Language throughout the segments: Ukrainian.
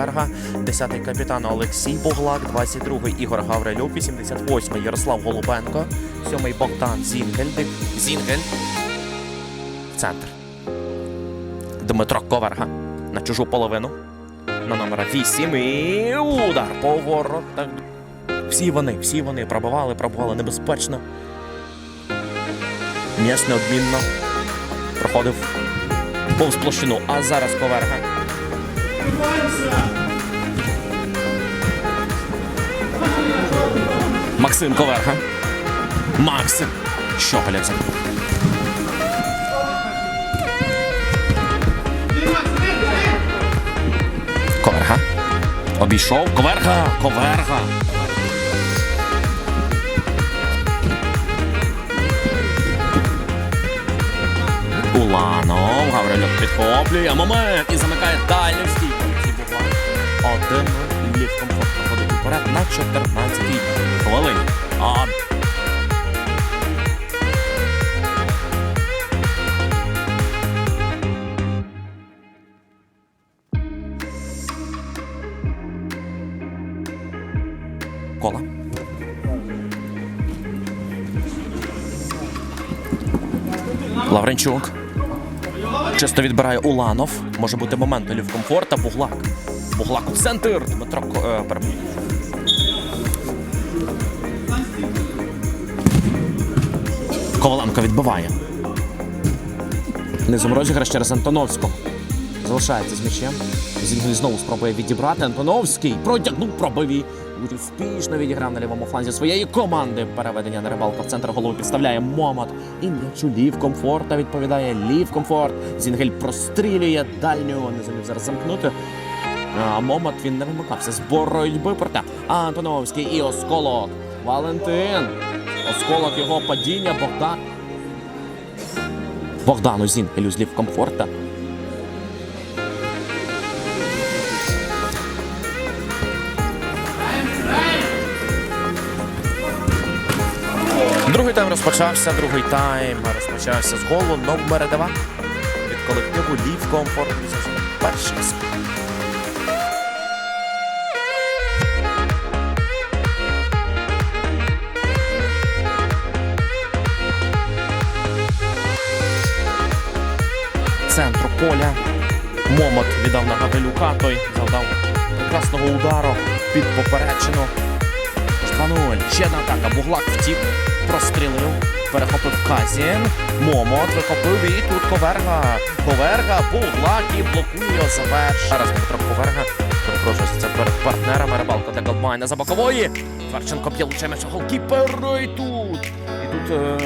Коверга, 10-й капітан Олексій Буглак, 22-й Ігор Гаврилюк, 88-й Ярослав Голубенко, 7-й Богдан Зінгель, Зінгель центр. Дмитро Коверга на чужу половину. На номера 8 і удар по воротах. Всі вони, всі вони пробивали, пробували небезпечно. М'яч неодмінно проходив повз площину, а зараз Коверга. Максим Коверга. Максим. Щоголєв за Коверга. Обійшов. Коверга. Коверга. Уланов. Гаврилюк підхоплює. Момент. І замикає буває. Один лів комфорт проходить уперед на 14-й хвилині. Кола. Лавренчук. Чисто відбирає Уланов. Може бути момент Олів комфорта. Буглак. Буглак у центр. Дмитро е, пере- Коваленко відбиває. Низом розіграш через Антоновського. Залишається з м'ячем. Зінгель знову спробує відібрати. Антоновський протягнув пробиві. Успішно відіграв на лівому фланзі своєї команди. Переведення на рибалка в центр голову підставляє Момот. І м'яч у лів комфорта відповідає лів комфорт. Зінгель прострілює дальню. Не зумів зараз замкнути. А Момот він не вимикався з боротьби проте. Антоновський і Осколок. Валентин. Осколок його падіння. Богдан. Богдану Зінгелю з лів комфорта. Другий тайм розпочався. Другий тайм розпочався з голу номер 2 від колективу Лів Комфорт. Перший Центру поля. Момот віддав на Гавелюка, Той завдав прекрасного удару під поперечину. 2-0. Ще одна атака. Буглак втік, прострілив, перехопив Казін. Момот вихопив і тут Коверга. Коверга, Буглак і блокує заверш. Зараз Дмитро Коверга. Це перед партнерами рибалка для Голдмайна за бокової. Тверченко б'є лучше м'яч голкіпер. І тут. І тут е,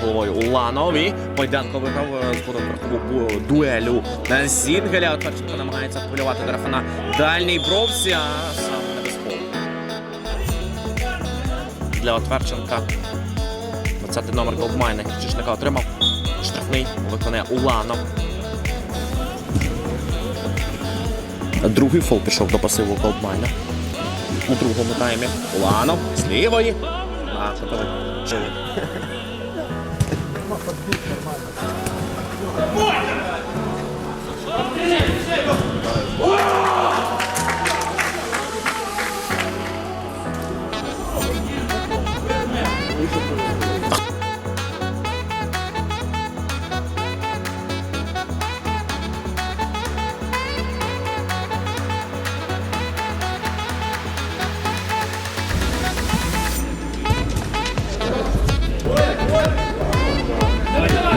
головою Уланов і Бойденко виграв е, згодом верхову дуелю на Зінгеля. Тверченко намагається полювати на дальній бровці, а сам не без для Отверченка. 20 номер Голдмайна Чешника отримав. Штрафний виконує Уланов. Другий фол пішов до пасиву Голдмайна. У другому таймі Уланов з лівої. А, це Живий.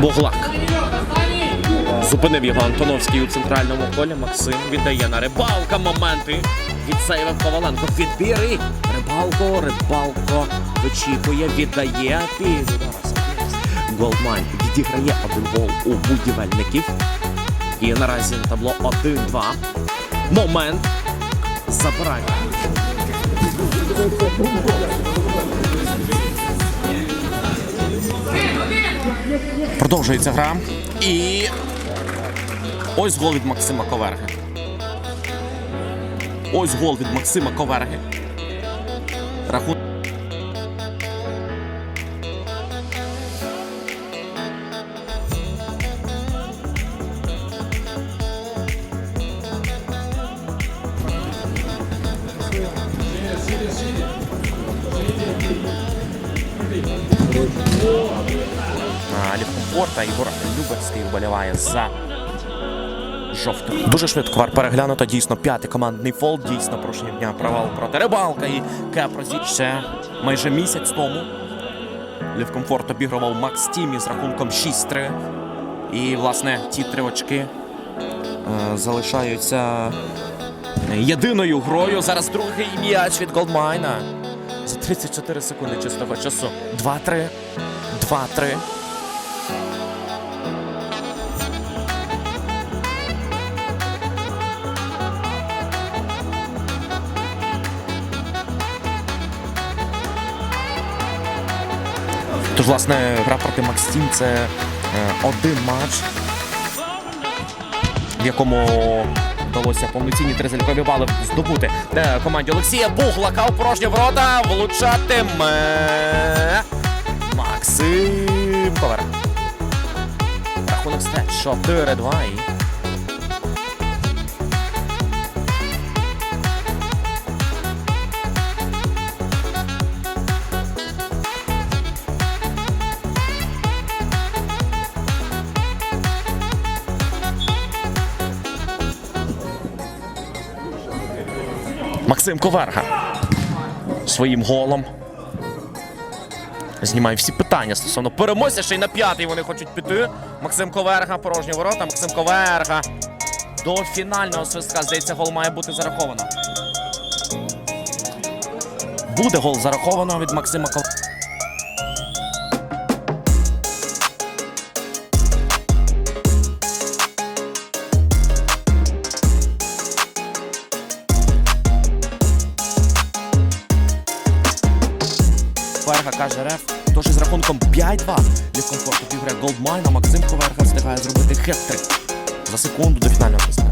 Буглак. Зупинив його Антоновський у центральному колі. Максим віддає на рибалка. Моменти. Відсейвив Коваленко. Відбір і рибалко, рибалко вичікує, віддає. Зараз. Голдмайн відіграє один гол у будівельників. І наразі на табло 1-2. Момент. Забирає. Продовжується гра. І ось гол від Максима Коверги. Ось гол від Максима Коверги. Рахунок. Лівкомфорта. Ігор Люберський вболіває за жовту. Дуже швидко вар переглянуто. Дійсно, п'ятий командний фол. Дійсно, порушення дня провал проти рибалка і Кепрозі. Ще майже місяць тому. Лівкомфорт обігрував Макс Тімі з рахунком 6-3. І, власне, ті три очки е, залишаються єдиною грою. Зараз другий м'яч від Голдмайна. За 34 секунди чистого часу. 2-3. 2-3. Тож, власне, гра проти Макстім це е, один матч, в якому вдалося повноцінні три залікові бали здобути Е, команді Олексія Буглака. У порожні ворота. Влучатиме Максим Ковер. Рахунок стає 4-2 Максим Коверга своїм голом. Знімає всі питання стосовно переможця, ще й на п'ятий вони хочуть піти. Максим Коверга, порожні ворота. Максим Коверга. До фінального свистка, здається, гол має бути зараховано. Буде гол зараховано від Максима Коверга. Коверга каже реф. Тож із рахунком 5-2 для комфорту півграє Голдмайна Максим Коверга встигає зробити хет-трик за секунду до фінального свистка.